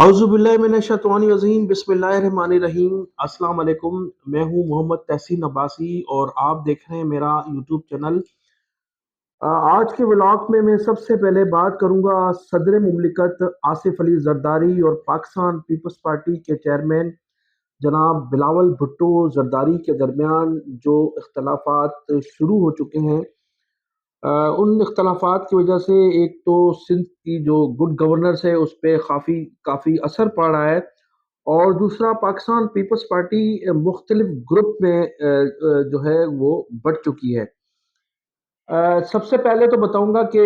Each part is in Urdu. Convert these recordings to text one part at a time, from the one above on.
اعوذ باللہ من الشیطان الرجیم، بسم اللہ الرحمن الرحیم۔ السلام علیکم، میں ہوں محمد تحسین عباسی اور آپ دیکھ رہے ہیں میرا یوٹیوب چینل۔ آج کے ولاگ میں میں سب سے پہلے بات کروں گا صدر مملکت آصف علی زرداری اور پاکستان پیپلز پارٹی کے چیئرمین جناب بلاول بھٹو زرداری کے درمیان جو اختلافات شروع ہو چکے ہیں۔ ان اختلافات کی وجہ سے ایک تو سندھ کی جو گڈ گورننس ہے، اس پہ کافی کافی اثر پڑ رہا ہے۔ اور دوسرا، پاکستان پیپلز پارٹی مختلف گروپ میں جو ہے وہ بڑھ چکی ہے۔ سب سے پہلے تو بتاؤں گا کہ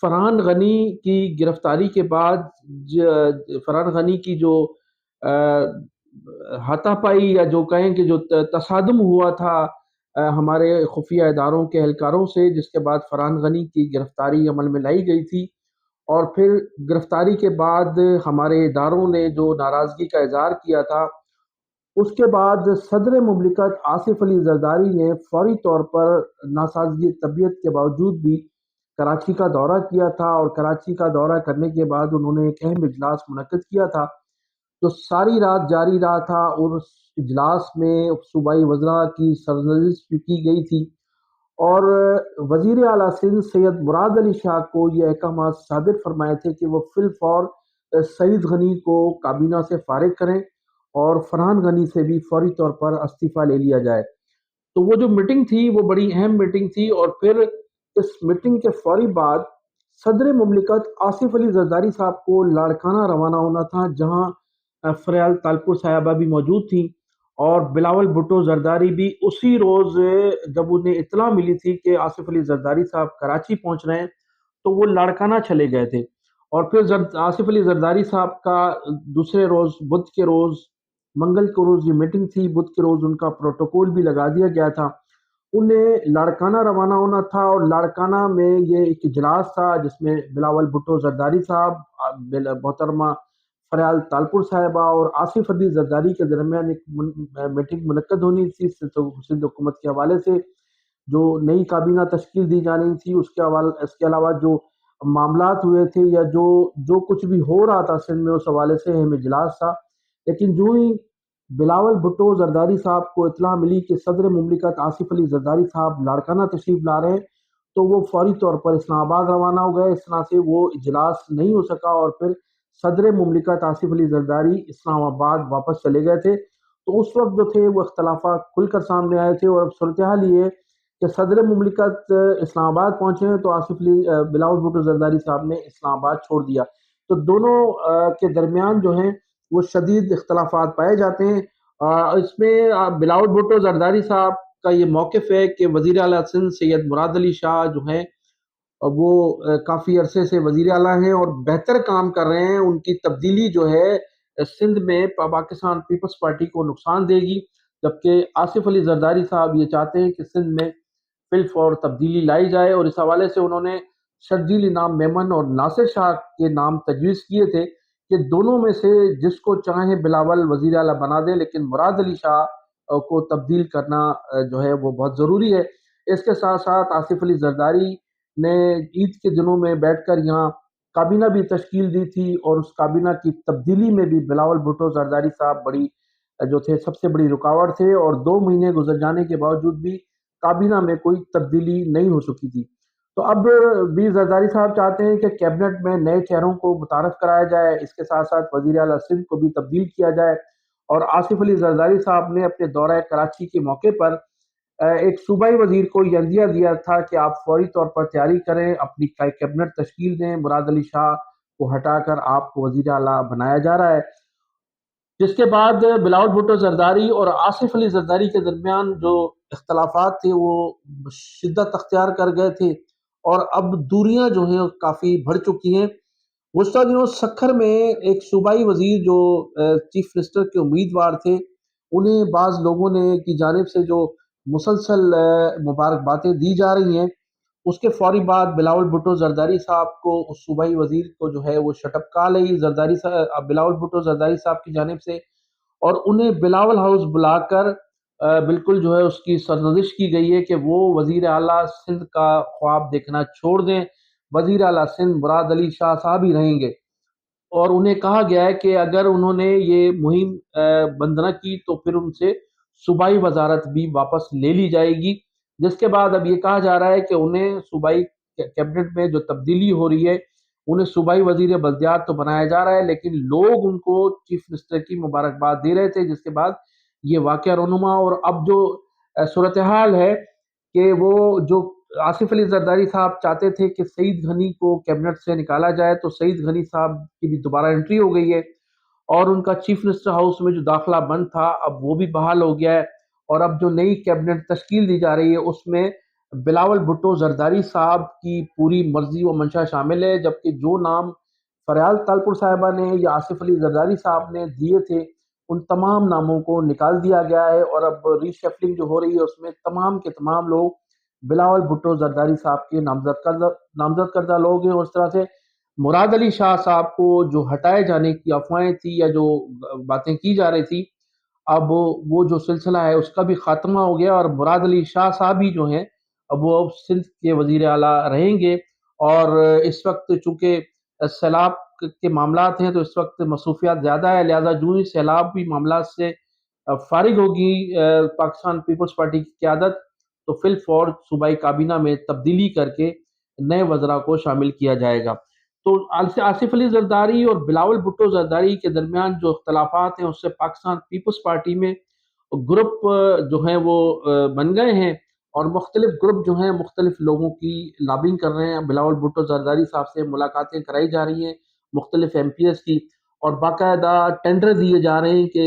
فرحان غنی کی گرفتاری کے بعد فرحان غنی کی جو ہاتھا پائی یا جو کہیں کہ جو تصادم ہوا تھا ہمارے خفیہ اداروں کے اہلکاروں سے، جس کے بعد فرحان غنی کی گرفتاری عمل میں لائی گئی تھی۔ اور پھر گرفتاری کے بعد ہمارے اداروں نے جو ناراضگی کا اظہار کیا تھا، اس کے بعد صدر مملکت آصف علی زرداری نے فوری طور پر ناسازگی طبیعت کے باوجود بھی کراچی کا دورہ کیا تھا۔ اور کراچی کا دورہ کرنے کے بعد انہوں نے ایک اہم اجلاس منعقد کیا تھا۔ جو ساری رات جاری رہا تھا اور اس اجلاس میں صوبائی وزراء کی سرنوشت بھی کی گئی تھی۔ اور وزیر اعلیٰ سندھ سید مراد علی شاہ کو یہ احکامات صادر فرمائے تھے کہ وہ فل فور سعید غنی کو کابینہ سے فارغ کریں اور فرحان غنی سے بھی فوری طور پر استعفیٰ لے لیا جائے۔ تو وہ جو میٹنگ تھی وہ بڑی اہم میٹنگ تھی اور پھر اس میٹنگ کے فوری بعد صدر مملکت آصف علی زرداری صاحب کو لاڑکانہ روانہ ہونا تھا، جہاں فریال تالپور صاحبہ بھی موجود تھیں اور بلاول بھٹو زرداری بھی اسی روز جب انہیں اطلاع ملی تھی کہ آصف علی زرداری صاحب کراچی پہنچ رہے ہیں، تو وہ لاڑکانہ چلے گئے تھے۔ اور پھر زرد آصف علی زرداری صاحب کا دوسرے روز، بدھ کے روز، منگل کے روز یہ میٹنگ تھی، بدھ کے روز ان کا پروٹوکول بھی لگا دیا گیا تھا۔ انہیں لاڑکانہ روانہ ہونا تھا اور لاڑکانہ میں یہ ایک اجلاس تھا جس میں بلاول بھٹو زرداری صاحب محترمہ فریال تالپور صاحبہ اور آصف علی زرداری کے درمیان ایک میٹنگ منعقد ہونی تھی، سندھ حکومت کے حوالے سے، جو نئی کابینہ تشکیل دی جانی تھی، اس کے حوالے اس کے علاوہ جو معاملات ہوئے تھے یا جو جو کچھ بھی ہو رہا تھا سندھ میں، اس حوالے سے اہم اجلاس تھا۔ لیکن جو ہی بلاول بھٹو زرداری صاحب کو اطلاع ملی کہ صدر مملکت آصف علی زرداری صاحب لاڑکانہ تشریف لا رہے ہیں، تو وہ فوری طور پر اسلام آباد روانہ ہو گئے۔ اس طرح سے وہ اجلاس نہیں ہو سکا اور پھر صدر مملکت آصف علی زرداری اسلام آباد واپس چلے گئے تھے تو اس وقت جو تھے وہ اختلافات کھل کر سامنے آئے تھے اور اب صورتحال یہ کہ صدر مملکت اسلام آباد پہنچے ہیں تو آصف علی بلاول بھٹو زرداری صاحب نے اسلام آباد چھوڑ دیا۔ تو دونوں کے درمیان جو ہیں وہ شدید اختلافات پائے جاتے ہیں۔ اس میں بلاول بھٹو زرداری صاحب کا یہ موقف ہے کہ وزیر اعلیٰ سندھ سید مراد علی شاہ جو ہیں وہ کافی عرصے سے وزیر اعلیٰ ہیں اور بہتر کام کر رہے ہیں۔ ان کی تبدیلی جو ہے سندھ میں پاکستان پیپلز پارٹی کو نقصان دے گی۔ جبکہ آصف علی زرداری صاحب یہ چاہتے ہیں کہ سندھ میں فلف اور تبدیلی لائی جائے اور اس حوالے سے انہوں نے شرجیل انعام میمن اور ناصر شاہ کے نام تجویز کیے تھے کہ دونوں میں سے جس کو چاہیں بلاول وزیر اعلیٰ بنا دے، لیکن مراد علی شاہ کو تبدیل کرنا جو ہے وہ بہت ضروری ہے۔ اس کے ساتھ ساتھ آصف علی زرداری نے عید کے دنوں میں بیٹھ کر یہاں کابینہ بھی تشکیل دی تھی اور اس کابینہ کی تبدیلی میں بھی بلاول بھٹو زرداری صاحب بڑی، جو تھے، سب سے بڑی رکاوٹ تھے اور دو مہینے گزر جانے کے باوجود بھی کابینہ میں کوئی تبدیلی نہیں ہو سکی تھی۔ تو اب بھی زرداری صاحب چاہتے ہیں کہ کیبنٹ میں نئے چہروں کو متعارف کرایا جائے، اس کے ساتھ ساتھ وزیر اعلیٰ سندھ کو بھی تبدیل کیا جائے۔ اور آصف علی زرداری صاحب نے اپنے دورہ کراچی کے موقع پر ایک صوبائی وزیر کو یہ عندیہ دیا تھا کہ آپ فوری طور پر تیاری کریں، اپنی کیبنٹ تشکیل دیں۔ مراد علی شاہ کو ہٹا کر آپ کو وزیر اعلیٰ بنایا جا رہا ہے۔ جس کے بعد بلاول بھٹو زرداری اور آصف علی زرداری کے درمیان جو اختلافات تھے، وہ شدت اختیار کر گئے تھے اور اب دوریاں جو ہیں کافی بڑھ چکی ہیں۔ گزشتہ دنوں سکھر میں ایک صوبائی وزیر جو چیف منسٹر کے امیدوار تھے، انہیں بعض لوگوں نے کی جانب سے جو مسلسل مبارک باتیں دی جا رہی ہیں۔ اس کے فوری بعد بلاول بھٹو زرداری صاحب کو اس صوبائی وزیر کو جو ہے وہ شٹپ کال ہے زرداری صاحب بلاول بھٹو زرداری صاحب کی جانب سے۔ اور انہیں بلاول ہاؤس بلا کر بالکل جو ہے اس کی سرزش کی گئی ہے کہ وہ وزیر اعلیٰ سندھ کا خواب دیکھنا چھوڑ دیں۔ وزیر اعلیٰ سندھ مراد علی شاہ صاحب ہی رہیں گے۔ اور انہیں کہا گیا ہے کہ اگر انہوں نے یہ مہم بند نہ کی تو پھر ان سے صوبائی وزارت بھی واپس لے لی جائے گی۔ جس کے بعد اب یہ کہا جا رہا ہے کہ انہیں صوبائی کیبنٹ میں جو تبدیلی ہو رہی ہے، انہیں صوبائی وزیر بلدیات تو بنایا جا رہا ہے، لیکن لوگ ان کو چیف منسٹر کی مبارکباد دے رہے تھے، جس کے بعد یہ واقعہ رونما اور اب جو صورتحال ہے کہ وہ جو آصف علی زرداری صاحب چاہتے تھے کہ سعید غنی کو کیبنٹ سے نکالا جائے، تو سعید غنی صاحب کی بھی دوبارہ انٹری ہو گئی ہے۔ اور ان کا چیف منسٹر ہاؤس میں جو داخلہ بند تھا، اب وہ بھی بحال ہو گیا ہے۔ اور اب جو نئی کیبنٹ تشکیل دی جا رہی ہے، اس میں بلاول بھٹو زرداری صاحب کی پوری مرضی و منشا شامل ہے، جبکہ جو نام فریال تالپور صاحبہ نے یا آصف علی زرداری صاحب نے دیے تھے، ان تمام ناموں کو نکال دیا گیا ہے۔ اور اب ری شیفلنگ جو ہو رہی ہے، اس میں تمام کے تمام لوگ بلاول بھٹو زرداری صاحب کے نامزد کردہ نامزد کردہ لوگ ہیں اور اس طرح سے مراد علی شاہ صاحب کو جو ہٹائے جانے کی افواہیں تھی یا جو باتیں کی جا رہی تھی اب وہ جو سلسلہ ہے، اس کا بھی خاتمہ ہو گیا اور مراد علی شاہ صاحب ہی جو ہیں، اب وہ اب سندھ کے وزیر اعلیٰ رہیں گے اور اس وقت چونکہ سیلاب کے معاملات ہیں تو اس وقت مصروفیات زیادہ ہے لہٰذا جو ہی سیلاب بھی معاملات سے فارغ ہوگی پاکستان پیپلز پارٹی کی قیادت، تو فی الفور صوبائی کابینہ میں تبدیلی کر کے نئے وزراء کو شامل کیا جائے گا۔ تو آصف علی زرداری اور بلاول بھٹو زرداری کے درمیان جو اختلافات ہیں، اس سے پاکستان پیپلز پارٹی میں گروپ جو ہیں وہ بن گئے ہیں اور مختلف گروپ جو ہیں مختلف لوگوں کی لابنگ کر رہے ہیں۔ بلاول بھٹو زرداری صاحب سے ملاقاتیں کرائی جا رہی ہیں مختلف ایم پی ایس کی اور باقاعدہ ٹینڈر دیے جا رہے ہیں کہ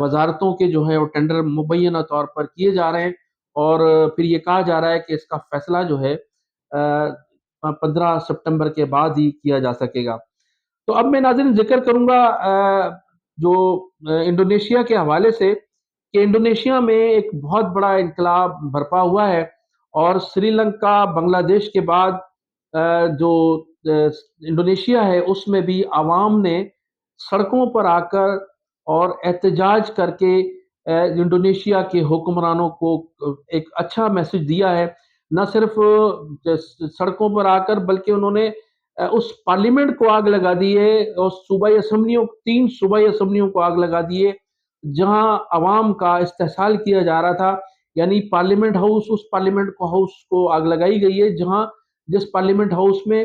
وزارتوں کے جو ہیں وہ ٹینڈر مبینہ طور پر کیے جا رہے ہیں اور پھر یہ کہا جا رہا ہے کہ اس کا فیصلہ جو ہے ہاں، پندرہ سپٹمبر کے بعد ہی کیا جا سکے گا۔ تو اب میں ناظرین ذکر کروں گا جو انڈونیشیا کے حوالے سے کہ انڈونیشیا میں ایک بہت بڑا انقلاب برپا ہوا ہے اور سری لنکا، بنگلہ دیش کے بعد جو انڈونیشیا ہے، اس میں بھی عوام نے سڑکوں پر آ کر اور احتجاج کر کے انڈونیشیا کے حکمرانوں کو ایک اچھا میسج دیا ہے۔ نہ صرف سڑکوں پر آ کر، بلکہ انہوں نے اس پارلیمنٹ کو آگ لگا دی ہے اور صوبائی اسمبلیوں، تین صوبائی اسمبلیوں کو آگ لگا دی ہے، جہاں عوام کا استحصال کیا جا رہا تھا یعنی پارلیمنٹ ہاؤس، اس پارلیمنٹ کو ہاؤس کو آگ لگائی گئی ہے، جہاں جس پارلیمنٹ ہاؤس میں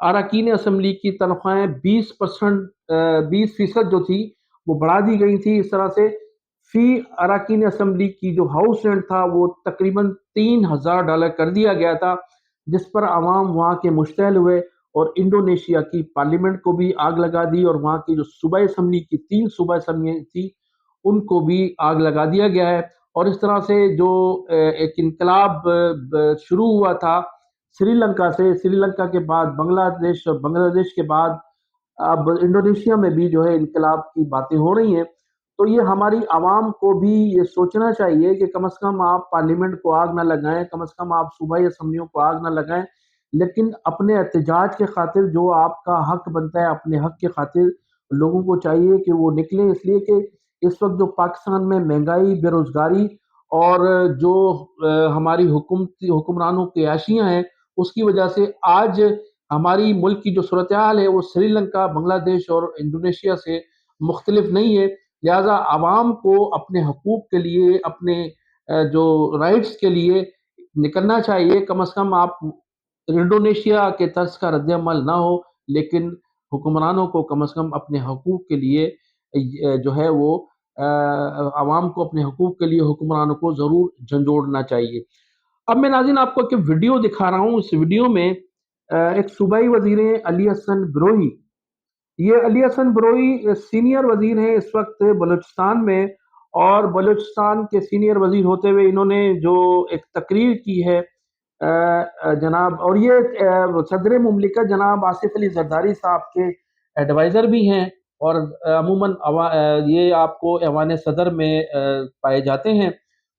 اراکین اسمبلی کی تنخواہیں بیس پرسنٹ بیس فیصد جو تھی، وہ بڑھا دی گئی تھی اس طرح سے فی اراکین اسمبلی کی جو ہاؤس رینٹ تھا وہ تقریباً تین ہزار ڈالر کر دیا گیا تھا، جس پر عوام وہاں کے مشتعل ہوئے اور انڈونیشیا کی پارلیمنٹ کو بھی آگ لگا دی اور وہاں کی جو صوبہ اسمبلی کی تین صوبہ اسمبلی تھی ان کو بھی آگ لگا دیا گیا ہے۔ اور اس طرح سے جو ایک انقلاب شروع ہوا تھا، سری لنکا سے، سری لنکا کے بعد بنگلہ دیش اور بنگلہ دیش کے بعد اب انڈونیشیا میں بھی جو ہے انقلاب کی باتیں ہو رہی ہیں۔ تو یہ ہماری عوام کو بھی یہ سوچنا چاہیے کہ کم از کم آپ پارلیمنٹ کو آگ نہ لگائیں، کم از کم آپ صوبائی اسمبلیوں کو آگ نہ لگائیں، لیکن اپنے احتجاج کے خاطر جو آپ کا حق بنتا ہے، اپنے حق کے خاطر لوگوں کو چاہیے کہ وہ نکلیں۔ اس لیے کہ اس وقت جو پاکستان میں مہنگائی، بے روزگاری اور جو ہماری حکومتی، حکمرانوں کی عیاشیاں ہیں، اس کی وجہ سے آج ہماری ملک کی جو صورتحال ہے، وہ سری لنکا، بنگلہ دیش اور انڈونیشیا سے مختلف نہیں ہے۔ لہٰذا عوام کو اپنے حقوق کے لیے، اپنے جو رائٹس کے لیے نکلنا چاہیے۔ کم از کم آپ انڈونیشیا کے طرز کا رد عمل نہ ہو، لیکن حکمرانوں کو کم از کم اپنے حقوق کے لیے جو ہے وہ عوام کو اپنے حقوق کے لیے حکمرانوں کو ضرور جھنجھوڑنا چاہیے۔ اب میں ناظرین آپ کو ایک ویڈیو دکھا رہا ہوں۔ اس ویڈیو میں ایک صوبائی وزیر علی حسن بروہی یہ علی حسن بروئی سینئر وزیر ہیں اس وقت بلوچستان میں اور بلوچستان کے سینئر وزیر ہوتے ہوئے انہوں نے جو ایک تقریر کی ہے جناب، اور یہ صدر مملکت جناب آصف علی زرداری صاحب کے ایڈوائزر بھی ہیں اور عموماً یہ آپ کو ایوان صدر میں پائے جاتے ہیں۔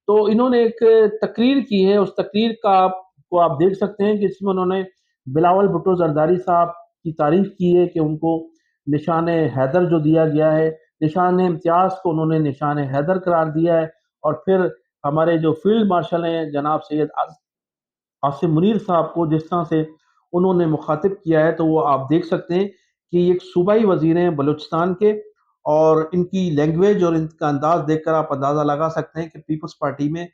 تو انہوں نے ایک تقریر کی ہے، اس تقریر کا کو آپ دیکھ سکتے ہیں کہ اس میں انہوں نے بلاول بھٹو زرداری صاحب کی تعریف کی ہے کہ ان کو نشان حیدر جو دیا گیا ہے، نشان امتیاز کو انہوں نے نشان حیدر قرار دیا ہے۔ اور پھر ہمارے جو فیلڈ مارشل ہیں، جناب سید عاصم منیر صاحب کو جس طرح سے انہوں نے مخاطب کیا ہے، تو وہ آپ دیکھ سکتے ہیں کہ یہ ایک صوبائی وزیر ہیں بلوچستان کے۔ اور ان کی لینگویج اور ان کا انداز دیکھ کر آپ اندازہ لگا سکتے ہیں کہ پیپلز پارٹی میں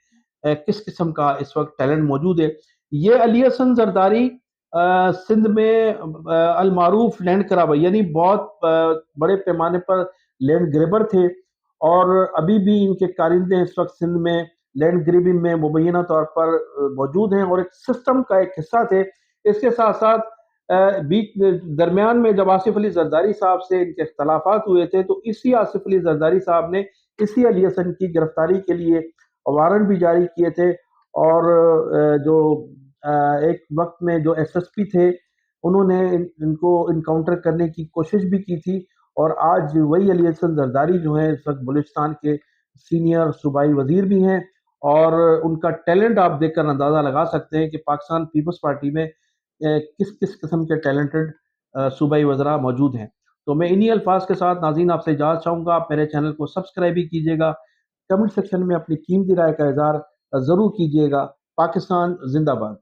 کس قسم کا اس وقت ٹیلنٹ موجود ہے۔ یہ علی حسن زرداری سندھ میں المعروف لینڈ کرابا یعنی بہت بڑے پیمانے پر لینڈ گریبر تھے اور ابھی بھی ان کے کارندے اس وقت سندھ میں لینڈ گریبنگ میں مبینہ طور پر موجود ہیں اور ایک سسٹم کا ایک حصہ تھے۔ اس کے ساتھ ساتھ بیچ درمیان میں جب آصف علی زرداری صاحب سے ان کے اختلافات ہوئے تھے، تو اسی آصف علی زرداری صاحب نے اسی علی حسن کی گرفتاری کے لیے وارنٹ بھی جاری کیے تھے اور جو ایک وقت میں جو ایس ایس پی تھے، انہوں نے ان کو انکاؤنٹر کرنے کی کوشش بھی کی تھی۔ اور آج وہی علی حسن زرداری جو ہیں، اس وقت بلوچستان کے سینئر صوبائی وزیر بھی ہیں۔ اور ان کا ٹیلنٹ آپ دیکھ کر اندازہ لگا سکتے ہیں کہ پاکستان پیپلز پارٹی میں کس کس قسم کے ٹیلنٹڈ صوبائی وزراء موجود ہیں۔ تو میں انہی الفاظ کے ساتھ ناظرین آپ سے اجازت چاہوں گا، آپ میرے چینل کو سبسکرائب بھی کیجیے گا۔ کمنٹ سیکشن میں اپنی قیمتی رائے کا اظہار ضرور کیجیے گا۔ پاکستان زندہ باد۔